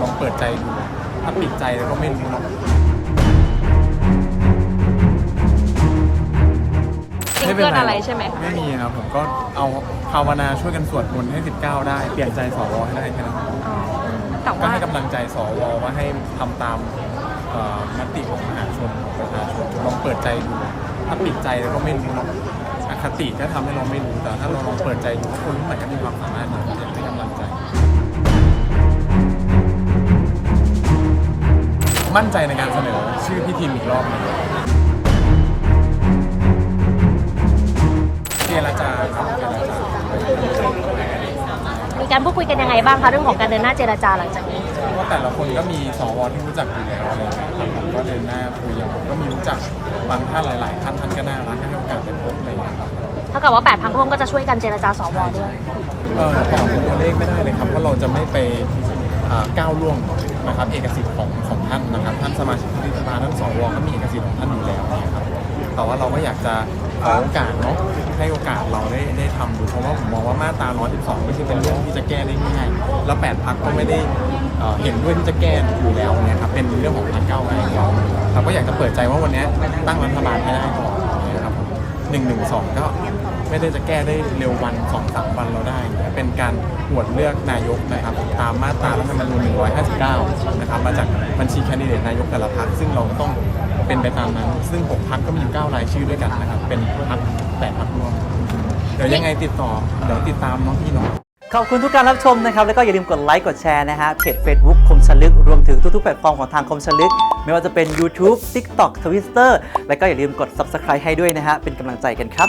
ลองเปิดใจดู ถ้าปิดใจแล้วก็ไม่รู้เนาะซิงเกิลอะไรใช่ไหมคะไม่มีครับผมก็เอาภาวนาช่วยกันสวดมนต์ให้ 19 ได้ เปลี่ยนใจสวให้ได้แค่นั้นอ๋อแต่ก็ว่าให้กำลังใจสวว่าให้ทำตามเอ่อมติของมหาชนของประชาชนลองเปิดใจดูถ้าปิดใจแล้วก็ไม่รู้เนาะอคติก็ทำให้เราไม่รู้แต่ถ้าเราลองเปิดใจดูคนรุ่นใหม่ก็มีความสามารถอยู่อยากให้กำลังใจ มั่นใจในการเสนอชื่อพี่ทีมอีกรอบหนึงเจรจาครับเจรจามีการพูดคุยกันยังไงบ้างคะเรื่องของการเดินหน้าเจรจาหลังจากนี้เพราะแต่ละคนก็มีสวที่รู้จักอยู่แล้วอะไรอย่างเงี้ยครับผมก็เดินหน้าคุยอย่างผมก็มีรู้จักบางท่านหลาย ๆ ท่านท่านก็น่ารักให้โอกาสเป็นพบอะไรอย่างเงี้ยครับ เท่ากับว่า8พักร่วมก็จะช่วยกันเจรจาสวด้วย เออบอกเป็นตัวเลขไม่ได้เลยครับเพราะเราจะไม่ไปอ่าก้าวล่วง นะครับเอกสิทธิ์ของของท่านนะครับท่านสมาชิกวุฒิสภาท่านสวก็มีเอกสิทธิ์ของท่านอยู่แล้วนะครับแต่ว่าเราก็อยากจะขอโอกาสเนาะให้โอกาสเราได้ได้ทำดูเพราะว่าผมมองว่ามาตรา 112 ไม่ใช่เป็นเรื่องที่จะแก้ได้ง่ายแล้ว 8พักก็ไม่ได้เห็นด้วยที่จะแก้อยู่แล้วเนี่ยครับเป็นเรื่องของพรรคก้าไกลเราก็อยากจะเปิดใจว่าวันนี้ตั้งรัฐบาลให้ได้ก่อนนะครับหนึ่งหนึ่งสองก็ไม่ได้จะแก้ได้เร็ววันสองสามวันเราได้ เป็นการโหวตเลือกนายกนะครับ ตามมาตรารัฐธรรมนูญ 159 นะครับ มาจากบัญชีแคนดิเดตนายกแต่ละพรรคซึ่งเราต้องเป็นไปตามนั้น ซึ่ง 6พรรคก็มีอยู่9รายชื่อด้วยกันนะครับ เป็นพรรค8พรรครวม เดี๋ยวยังไงติดต่อ เดี๋ยวติดตามน้องพี่เน้อง ขอบคุณทุกการรับชมนะครับ แล้วก็อย่าลืมกดไลค์ กดแชร์นะฮะ เพจ Facebook คมชลึก รวมถึงทุกๆ แพลตฟอร์มของทางคมชลึก ไม่ว่าจะเป็น YouTube TikTok Twitter แล้วก็อย่าลืมกด Subscribe ให้ด้วยนะฮะ เป็นกำลังใจกันครับ